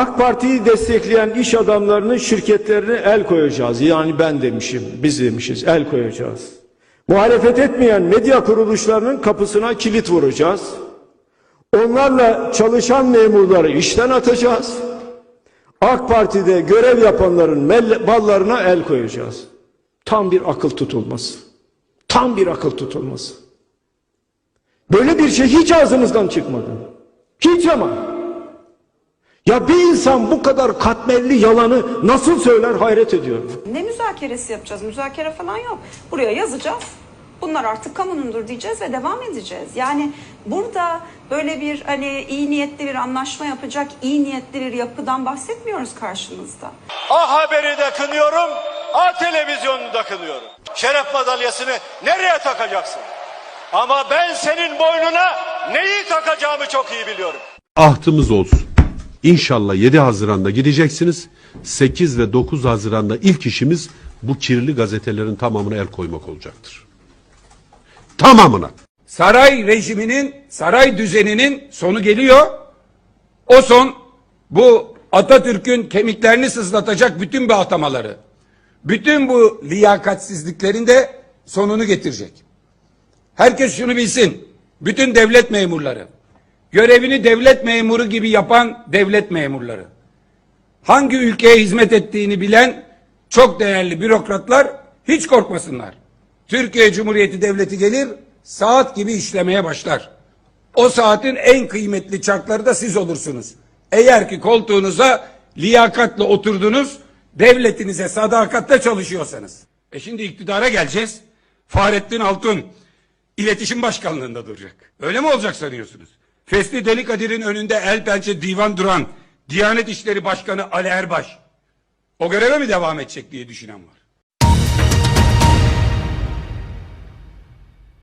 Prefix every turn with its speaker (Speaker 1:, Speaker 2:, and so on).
Speaker 1: AK Parti'yi destekleyen iş adamlarının şirketlerine el koyacağız. Yani ben demişim, biz demişiz, el koyacağız. Muhalefet etmeyen medya kuruluşlarının kapısına kilit vuracağız. Onlarla çalışan memurları işten atacağız. AK Parti'de görev yapanların mallarına el koyacağız. Tam bir akıl tutulması. Tam bir akıl tutulması. Böyle bir şey hiç ağzımızdan çıkmadı. Hiç ama. Ya bir insan bu kadar katmerli yalanı nasıl söyler hayret ediyorum.
Speaker 2: Ne müzakeresi yapacağız? Müzakere falan yok. Buraya yazacağız. Bunlar artık kamunundur diyeceğiz ve devam edeceğiz. Yani burada böyle bir hani iyi niyetli bir anlaşma yapacak iyi niyetli bir yapıdan bahsetmiyoruz karşınızda.
Speaker 3: A Haber'i de kınıyorum, A Televizyonu'nu da kınıyorum. Şeref madalyasını nereye takacaksın? Ama ben senin boynuna neyi takacağımı çok iyi biliyorum.
Speaker 4: ahtımız olsun. İnşallah 7 Haziran'da gideceksiniz. 8 ve 9 Haziran'da ilk işimiz bu kirli gazetelerin tamamına el koymak olacaktır. Tamamına.
Speaker 5: saray rejiminin, saray düzeninin sonu geliyor. O son bu Atatürk'ün kemiklerini sızlatacak bütün bu atamaları, bütün bu liyakatsizliklerin de sonunu getirecek. Herkes şunu bilsin. Bütün devlet memurları, görevini devlet memuru gibi yapan devlet memurları, hangi ülkeye hizmet ettiğini bilen çok değerli bürokratlar hiç korkmasınlar. Türkiye Cumhuriyeti Devleti gelir, saat gibi işlemeye başlar. O saatin en kıymetli çarkları da siz olursunuz. Eğer ki koltuğunuza liyakatla oturdunuz, devletinize sadakatle çalışıyorsanız. E şimdi iktidara geleceğiz. Fahrettin Altun iletişim başkanlığında duracak. Öyle mi olacak sanıyorsunuz? Fesli Delikadir'in önünde el pençe divan duran Diyanet İşleri Başkanı Ali Erbaş o göreve mi devam edecek diye düşünen var.